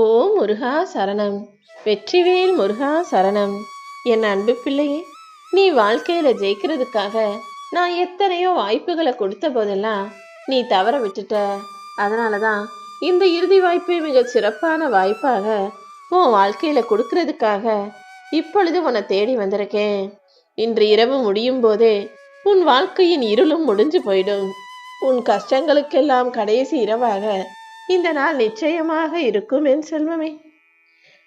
ஓ முருகா சரணம். வெற்றிவேல் முருகா சரணம். என் அன்பு பிள்ளையே நீ வாழ்க்கையில ஜெயிக்கிறதுக்காக நான் எத்தனையோ வாய்ப்புகளை கொடுத்த போதெல்லாம் நீ தவற விட்டுட்ட. அதனால தான் இந்த இறுதி வாய்ப்பை மிக சிறப்பான வாய்ப்பாக உன் வாழ்க்கையில கொடுக்கறதுக்காக இப்பொழுது உன்னை தேடி வந்திருக்கேன். இன்று இரவு முடியும் போதே உன் வாழ்க்கையின் இருளும் முடிஞ்சு போயிடும். உன் கஷ்டங்களுக்கெல்லாம் கடைசி இரவாக இந்த நாள் நிச்சயமாக இருக்கும் என் செல்வமே.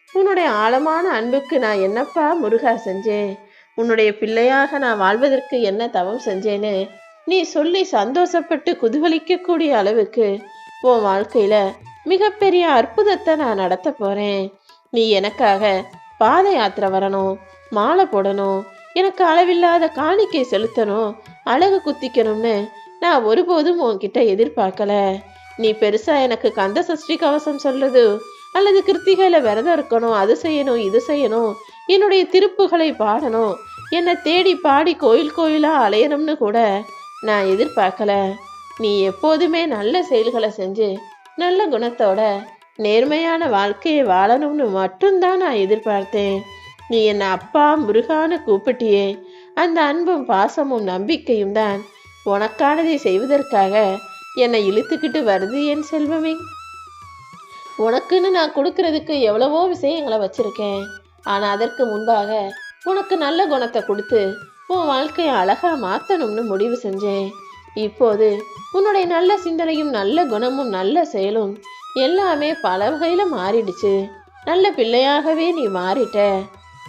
உன்னுடைய ஆழமான அன்புக்கு நான் என்னப்பா முருகா செஞ்சேன்? உன்னுடைய பிள்ளையாக நான் வாழ்வதற்கு என்ன தவம் செஞ்சேன்னு நீ சொல்லி சந்தோஷப்பட்டு குதூகலிக்கக்கூடிய அளவுக்கு உன் வாழ்க்கையில மிகப்பெரிய அற்புதத்தை நான் நடத்த போறேன். நீ எனக்காக பாத யாத்திரை வரணும் மாலை போடணும் எனக்கு அளவில்லாத காணிக்கை செலுத்தணும் அழகு குத்திக்கணும்னு நான் ஒருபோதும் உன்கிட்ட எதிர்பார்க்கல. நீ பெருசா எனக்கு கந்த சஷ்டி கவசம் சொல்றது? அல்லது கிருத்திகையில விரதம் இருக்கணும் அது செய்யணும் இது செய்யணும் என்னுடைய திருப்புகளை பாடணும் என்னை தேடி பாடி கோயில் கோயிலா அலையணும்னு கூட நான் எதிர்பார்க்கல. நீ எப்போதுமே நல்ல செயல்களை செஞ்சு நல்ல குணத்தோட நேர்மையான வாழ்க்கையை வாழணும்னு மட்டும்தான் நான் எதிர்பார்த்தேன். நீ என்னை அப்பா முருகான்னு கூப்பிட்டியே அந்த அன்பும் பாசமும் நம்பிக்கையும் தான் உனக்கானதை செய்வதற்காக என்னை இழுத்துக்கிட்டு வருது என் செல்வமே. உனக்குன்னு நான் கொடுக்கறதுக்கு எவ்வளவோ விஷயங்களை வச்சிருக்கேன். ஆனா அதற்கு முன்பாக உனக்கு நல்ல குணத்தை கொடுத்து உன் வாழ்க்கையை அழகா மாத்தணும்னு முடிவு செஞ்சேன். இப்போது உன்னுடைய நல்ல சிந்தனையும் நல்ல குணமும் நல்ல செயலும் எல்லாமே பல வகையில் மாறிடுச்சு. நல்ல பிள்ளையாகவே நீ மாறிட்ட.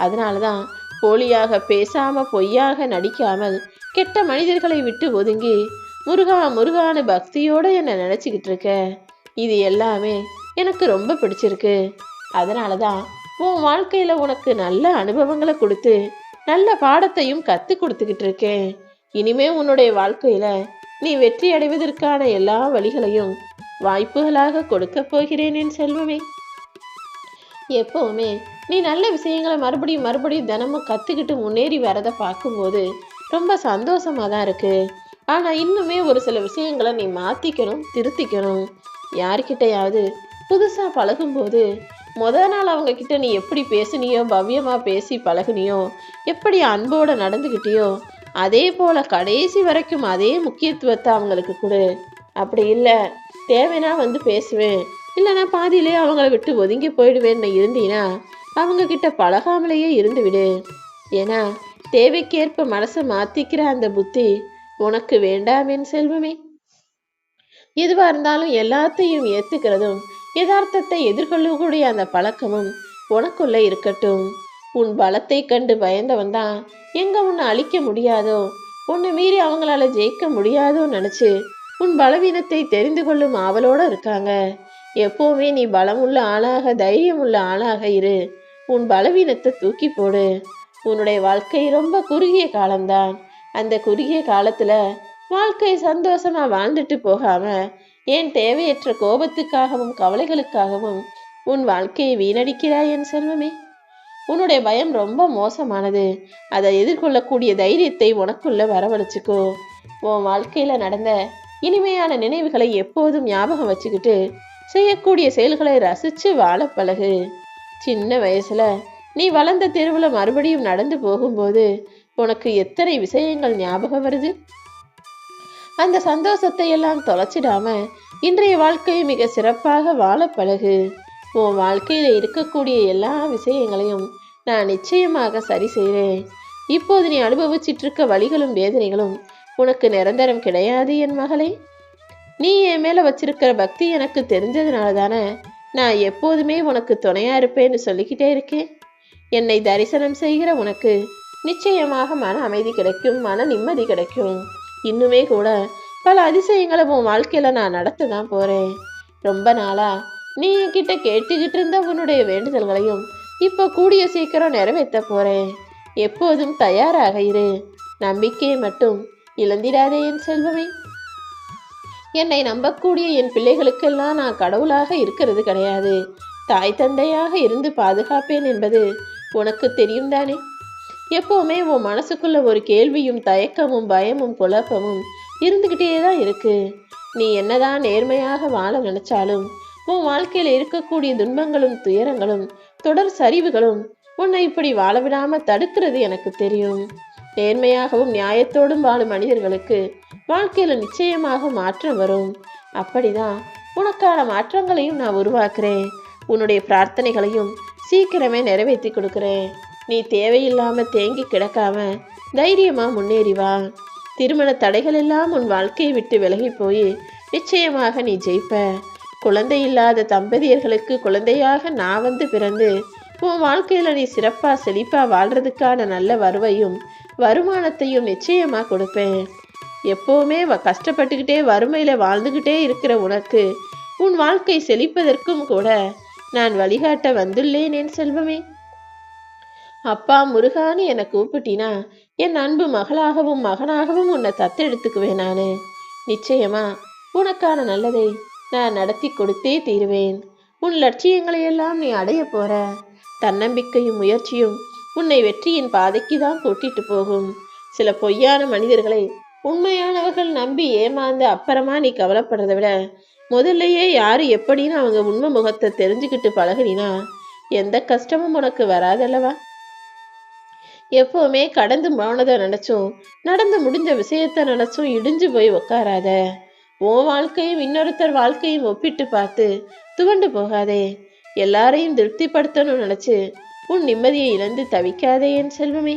அதனால தான் போலியாக பேசாம பொய்யாக நடிக்காமல் கெட்ட மனிதர்களை விட்டு ஒதுங்கி முருகா முருகான்னு பக்தியோடு என்னை நினச்சிக்கிட்டு இருக்க. இது எல்லாமே எனக்கு ரொம்ப பிடிச்சிருக்கு. அதனால தான் உன் வாழ்க்கையில் உனக்கு நல்ல அனுபவங்களை கொடுத்து நல்ல பாடத்தையும் கற்று கொடுத்துக்கிட்டு இருக்கேன். இனிமே உன்னுடைய வாழ்க்கையில் நீ வெற்றி அடைவதற்கான எல்லா வழிகளையும் வாய்ப்புகளாக கொடுக்க போகிறேன் என் செல்வமே. எப்பவுமே நீ நல்ல விஷயங்களை மறுபடியும் மறுபடியும் தினமும் கற்றுக்கிட்டு முன்னேறி வரதை பார்க்கும்போது ரொம்ப சந்தோஷமாக தான் இருக்குது ஆனால் இன்னுமே ஒரு சில விஷயங்களை நீ மாற்றிக்கணும் திருத்திக்கணும். யார்கிட்டயாவது புதுசாக பழகும்போது முதல் நாள் அவங்கக்கிட்ட நீ எப்படி பேசுனியோ பவ்யமாக பேசி பழகுனியோ எப்படி அன்போடு நடந்துக்கிட்டியோ அதே போல் கடைசி வரைக்கும் அதே முக்கியத்துவத்தை அவங்களுக்கு கொடு. அப்படி இல்லை தேவைன்னா வந்து பேசுவேன். இல்லைன்னா பாதியிலே அவங்கள விட்டு ஒதுங்கி போயிடுவேன்னு இருந்தீங்கன்னா அவங்கக்கிட்ட பழகாமலேயே இருந்து விடு ஏன்னா தேவைக்கேற்ப மனசை மாற்றிக்கிற அந்த புத்தி உனக்கு வேண்டாமேன் செல்வமே. எதுவா இருந்தாலும் எல்லாத்தையும் ஏத்துக்கிறதும் யதார்த்தத்தை எதிர்கொள்ளக்கூடிய அந்த பழக்கமும் உனக்குள்ள இருக்கட்டும். உன் பலத்தை கண்டு பயந்தவன் தான் எங்க உன்னை அழிக்க முடியாதோ உன்னை மீறி அவங்களால ஜெயிக்க முடியாதோ நினைச்சு உன் பலவீனத்தை தெரிந்து கொள்ளும் ஆவலோட இருக்காங்க. எப்பவுமே நீ பலமுள்ள ஆளாக தைரியம் உள்ள ஆளாக இரு. உன் பலவீனத்தை தூக்கி போடு. உன்னுடைய வாழ்க்கை ரொம்ப குறுகிய காலம்தான். அந்த குறுகிய காலத்துல வாழ்க்கை சந்தோஷமா வாழ்ந்துட்டு போகாம ஏன் தேவையற்ற கோபத்துக்காகவும் கவலைகளுக்காகவும் உன் வாழ்க்கையை வீணடிக்கிறாய் என் செல்வமே. உன்னுடைய பயம் ரொம்ப மோசமானது. அதை எதிர்கொள்ளக்கூடிய தைரியத்தை உனக்குள்ள வரவழைச்சுக்கோ. உன் வாழ்க்கையில நடந்த இனிமையான நினைவுகளை எப்போதும் ஞாபகம் வச்சுக்கிட்டு செய்யக்கூடிய செயல்களை ரசிச்சு வாழ பழகு. சின்ன வயசுல நீ வளர்ந்த தெருவில் மறுபடியும் நடந்து போகும்போது உனக்கு எத்தனை விஷயங்கள் ஞாபகம் வருது? அந்த சந்தோஷத்தை எல்லாம் தொலைச்சிடாம இன்றைய வாழ்க்கையை மிக சிறப்பாக வாழ பழகு. உன் வாழ்க்கையில இருக்கக்கூடிய எல்லா விஷயங்களையும் நான் நிச்சயமாக சரி செய்கிறேன் இப்போது நீ அனுபவிச்சிட்டு இருக்க வழிகளும் வேதனைகளும் உனக்கு நிரந்தரம் கிடையாது என் மகளே. நீ என் மேல வச்சிருக்கிற பக்தி எனக்கு தெரிஞ்சதுனால தானே நான் எப்போதுமே உனக்கு துணையா இருப்பேன்னு சொல்லிக்கிட்டே இருக்கேன். என்னை தரிசனம் செய்கிற உனக்கு நிச்சயமாக மன அமைதி கிடைக்கும் மன நிம்மதி கிடைக்கும். இன்னுமே கூட பல அதிசயங்களை உன் வாழ்க்கையில நான் நடத்த தான் போறேன். ரொம்ப நாளா நீ என்கிட்ட கேட்டுக்கிட்டு இருந்த உன்னுடைய வேண்டுதல்களையும் இப்போ கூடிய சீக்கிரம் நிறைவேற்ற போறேன். எப்போதும் தயாராக இரு. நம்பிக்கையை மட்டும் இழந்திடாதே என் செல்வமே. என்னை நம்பக்கூடிய என் பிள்ளைகளுக்கெல்லாம் நான் கடவுளாக இருக்கிறது கிடையாது. தாய் தந்தையாக இருந்து பாதுகாப்பேன் என்பது உனக்கு தெரியும் தானே? எப்போவுமே உன் மனசுக்குள்ள ஒரு கேள்வியும் தயக்கமும் பயமும் குழப்பமும் இருந்துக்கிட்டே தான் இருக்கு. நீ என்னதான் நேர்மையாக வாழ நினைச்சாலும் உன் வாழ்க்கையில் இருக்கக்கூடிய துன்பங்களும் துயரங்களும் தொடர் சரிவுகளும் உன்னை இப்படி வாழ விடாம தடுக்கிறது எனக்கு தெரியும். நேர்மையாகவும் நியாயத்தோடும் வாழும் மனிதர்களுக்கு வாழ்க்கையில நிச்சயமாக மாற்றம் வரும். அப்படிதான் உனக்கான மாற்றங்களையும் நான் உருவாக்குறேன். உன்னுடைய பிரார்த்தனைகளையும் சீக்கிரமே நிறைவேற்றி கொடுக்குறேன். நீ தேவையில்லாம தேங்கி கிடக்காம தைரியமா முன்னேறி வா. திருமண தடைகள் எல்லாம் உன் வாழ்க்கையை விட்டு விலகி போய் நிச்சயமாக நீ ஜெயிப்ப. குழந்தை இல்லாத தம்பதியர்களுக்கு குழந்தையாக நான் வந்து பிறந்து உன் வாழ்க்கையில் நீ சிறப்பாக செழிப்பாக வாழ்றதுக்கான நல்ல வருவையும் வருமானத்தையும் நிச்சயமாக கொடுப்பேன். எப்போவுமே வ- கஷ்டப்பட்டுக்கிட்டே வறுமையில் வாழ்ந்துக்கிட்டே இருக்கிற உனக்கு உன் வாழ்க்கை செழிப்பதற்கும் கூட நான் வழிகாட்ட வந்துள்ளேன் என் செல்வமே. அப்பா முருகான்னு என்னை கூப்பிட்டினா என் அன்பு மகளாகவும் மகனாகவும் உன்னை தத்தெடுத்துக்குவேன் நானு. நிச்சயமா உனக்கான நல்லதை நான் நடத்தி கொடுத்தே தீருவேன். உன் லட்சியங்களையெல்லாம் நீ அடைய போற. தன்னம்பிக்கையும் முயற்சியும் உன்னை வெற்றியின் பாதைக்கு தான் கூட்டிட்டு போகும். சில பொய்யான மனிதர்களை உண்மையானவர்கள் நம்பி ஏமாந்து அப்புறமா நீ கவலைப்படுறதை விட முதல்லையே யாரு எப்படின்னு அவங்க உண்மை முகத்தை தெரிஞ்சுக்கிட்டு பழகுனினா எந்த கஷ்டமும் உனக்கு வராதல்லவா? எப்பவுமே கடந்து போனதை நினைச்சும் நடந்து முடிஞ்ச விஷயத்த நினைச்சும் இடிஞ்சு போய் உக்காராத. உன் வாழ்க்கையும் இன்னொருத்தர் வாழ்க்கையும் ஒப்பிட்டு பார்த்து துவண்டு போகாதே. எல்லாரையும் திருப்திப்படுத்தணும்னு நினைச்சு உன் நிம்மதியை இழந்து தவிக்காதே என் செல்வமே.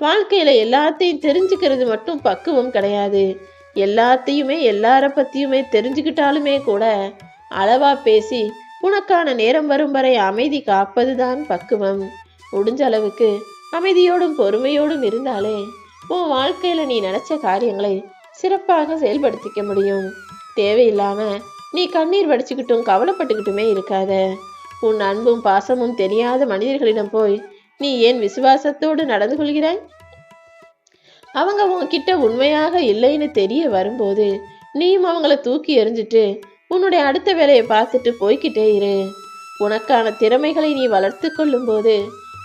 வாழ்க்கையில எல்லாத்தையும் தெரிஞ்சுக்கிறது மட்டும் பக்குவம் கிடையாது. எல்லாத்தையுமே எல்லார பத்தியுமே தெரிஞ்சுக்கிட்டாலுமே கூட அளவா பேசி உனக்கான நேரம் வரும் வரை அமைதி காப்பதுதான் பக்குவம். முடிஞ்ச அளவுக்கு அமைதியோடும் பொறுமையோடும் இருந்தாலே உன் வாழ்க்கையில நீ நினைச்ச காரியங்களை சிறப்பாக செயல்படுத்திக்க முடியும். தேவையில்லாம நீ கண்ணீர் வடிச்சுக்கிட்டும் கவலைப்பட்டுக்கிட்டுமே இருக்காத. உன் அன்பும் பாசமும் தெரியாத மனிதர்களிடம் போய் நீ ஏன் விசுவாசத்தோடு நடந்து கொள்கிறாய்? அவங்க உன்கிட்ட உண்மையாக இல்லைன்னு தெரிய வரும்போது நீயும் அவங்கள தூக்கி எறிஞ்சிட்டு உன்னுடைய அடுத்த வேலையை பார்த்துட்டு போய்க்கிட்டே இரு. உனக்கான திறமைகளை நீ வளர்த்து கொள்ளும் போது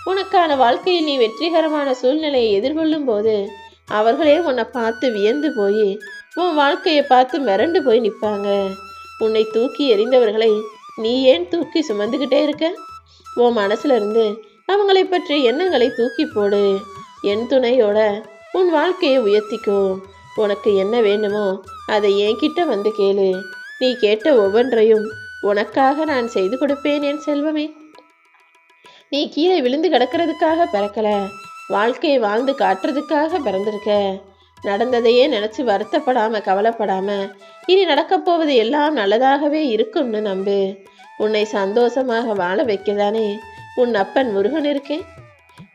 உனக்கான வாழ்க்கையில் நீ வெற்றிகரமான சூழ்நிலையை எதிர்கொள்ளும் போது அவர்களே உன்னை பார்த்து வியந்து போய் உன் வாழ்க்கையை பார்த்து மிரண்டு போய் நிற்பாங்க. உன்னை தூக்கி எறிந்தவர்களை நீ ஏன் தூக்கி சுமந்துக்கிட்டே இருக்க? உன் மனசுல இருந்து அவங்களை பற்றி எண்ணங்களை தூக்கி போடு. என் துணையோட உன் வாழ்க்கையை உயர்த்திக்கோ. உனக்கு என்ன வேண்டுமோ அதை என்கிட்ட வந்து கேளு. நீ கேட்ட ஒவ்வொன்றையும் உனக்காக நான் செய்து கொடுப்பேன் என் செல்வமே. நீ கீழே விழுந்து கிடக்கிறதுக்காக பிறக்கல. வாழ்க்கையை வாழ்ந்து காட்டுறதுக்காக பிறந்திருக்க. நடந்ததையே நினைச்சு வருத்தப்படாம கவலைப்படாம இனி நடக்கப் போவது எல்லாம் நல்லதாகவே இருக்கும்னு நம்பு. உன்னை சந்தோஷமாக வாழ வைக்கதானே. உன் அப்பன் முருகன் இருக்கேன்.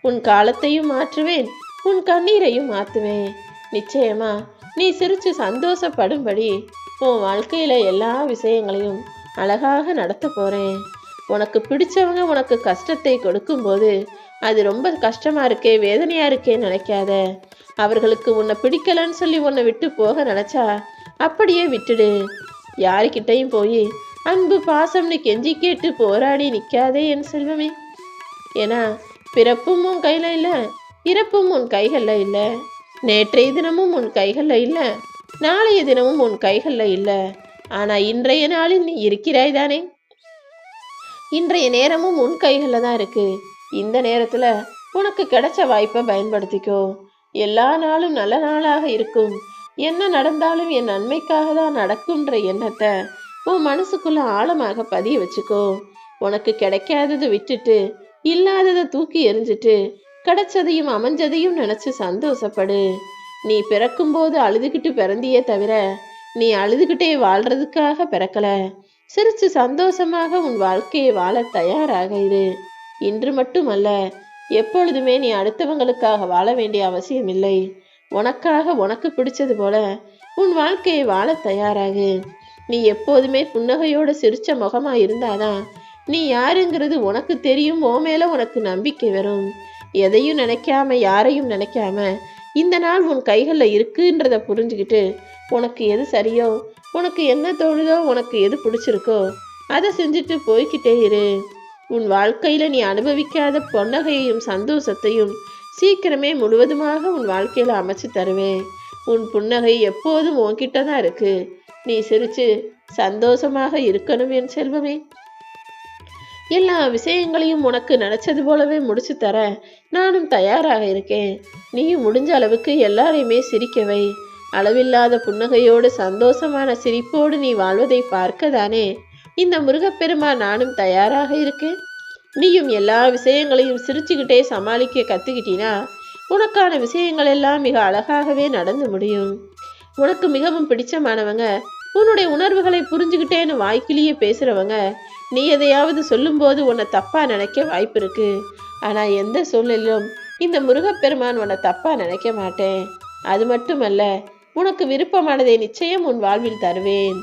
உன் காலத்தையும் மாற்றுவேன். உன் கண்ணீரையும் மாற்றுவேன் நிச்சயமா நீ சிரிச்சு சந்தோஷப்படும்படி உன் வாழ்க்கையில எல்லா விஷயங்களையும் அழகாக நடத்த போறேன். உனக்கு பிடிச்சவங்க உனக்கு கஷ்டத்தை கொடுக்கும்போது அது ரொம்ப கஷ்டமா இருக்கே வேதனையா இருக்கே நினைக்காத. அவர்களுக்கு உன்னை பிடிக்கலன்னு சொல்லி உன்னை விட்டு போக நினைச்சா அப்படியே விட்டுடு. யாருக்கிட்டையும் போய் அன்பு பாசம்னு கெஞ்சி கேட்டு போராடி நிற்காதே என் செல்வமே. ஏன்னா பிறப்பும் உன் கையில் இல்லை இறப்பும் உன் கைகளில் இல்லை நேற்றைய தினமும் உன் கைகளில் இல்லை நாளைய தினமும் உன் கைகளில் இல்லை. ஆனால் இன்றைய நாளில் நீ இருக்கிறாய் தானே? இன்றைய நேரமும் உன் கைகளில் தான் இருக்கு. இந்த நேரத்துல உனக்கு கிடைச்ச வாய்ப்பை பயன்படுத்திக்கோ. எல்லா நாளும் நல்ல நாளாக இருக்கும். என்ன நடந்தாலும் என் நன்மைக்காக தான் நடக்கும்ன்ற எண்ணத்தை உன் மனசுக்குள்ள ஆழமாக பதிய வச்சுக்கோ. உனக்கு கிடைக்காததை விட்டுட்டு இல்லாததை தூக்கி எரிஞ்சிட்டு கிடைச்சதையும் அமைஞ்சதையும் நினைச்சு சந்தோஷப்படு. நீ பிறக்கும்போது அழுதுகிட்டு பிறந்தியே தவிர நீ அழுதுகிட்டே வாழ்றதுக்காக பிறக்கலை. சிரிச்சு சந்தோஷமாக உன் வாழ்க்கையை வாழ தயாராக இரு. இன்று மட்டுமல்ல எப்பொழுதுமே நீ அடுத்தவங்களுக்காக வாழ வேண்டிய அவசியம் இல்லை. உனக்காக உனக்கு பிடிச்சது போல உன் வாழ்க்கையை வாழ தயாராகு. நீ எப்போதுமே புன்னகையோடு சிரிச்ச முகமா இருந்தாதான் நீ யாருங்கிறது உனக்கு தெரியும் ஓ மேல உனக்கு நம்பிக்கை வரும். எதையும் நினைக்காம யாரையும் நினைக்காம இந்த நாள் உன் கைகளில் இருக்குன்றத புரிஞ்சுக்கிட்டு உனக்கு எது சரியோ உனக்கு என்ன தோணுதோ உனக்கு எது பிடிச்சிருக்கோ அதை செஞ்சுட்டு போய்க்கிட்டே இரு. உன் வாழ்க்கையில நீ அனுபவிக்காத பொன்னகையையும் சந்தோஷத்தையும் சீக்கிரமே முழுவதுமாக உன் வாழ்க்கையில அமைச்சு தருவேன். உன் புன்னகை எப்போதும் உன்கிட்ட தான் இருக்கு. நீ சிரிச்சு சந்தோஷமாக இருக்கணும் என் செல்வமே. எல்லா விஷயங்களையும் உனக்கு நினைச்சது போலவே முடிச்சு தர நானும் தயாராக இருக்கேன். நீயும் முடிஞ்ச அளவுக்கு எல்லாரையுமே சிரிக்கவை அளவில்லாத புன்னகையோடு சந்தோஷமான சிரிப்போடு நீ வாழ்வதை பார்க்கதானே? இந்த முருகப்பெருமான் நானும் தயாராக இருக்கேன். நீயும் எல்லா விஷயங்களையும் சிரிச்சுக்கிட்டே சமாளிக்க கத்துக்கிட்டினா உனக்கான விஷயங்கள் எல்லாம் மிக அழகாகவே நடந்து முடியும். உனக்கு மிகவும் பிடிச்சமானவங்க உன்னுடைய உணர்வுகளை புரிஞ்சுக்கிட்டேன்னு வாய்க்கிலேயே பேசுறவங்க நீ எதையாவது சொல்லும்போது உன்னை தப்பா நினைக்க வாய்ப்பு இருக்கு. ஆனா எந்த சூழ்நிலையிலும் இந்த முருகப்பெருமான் உன்னை தப்பா நினைக்க மாட்டேன். அது மட்டுமல்ல உனக்கு விருப்பமானதை நிச்சயம் உன் வாழ்வில் தருவேன்.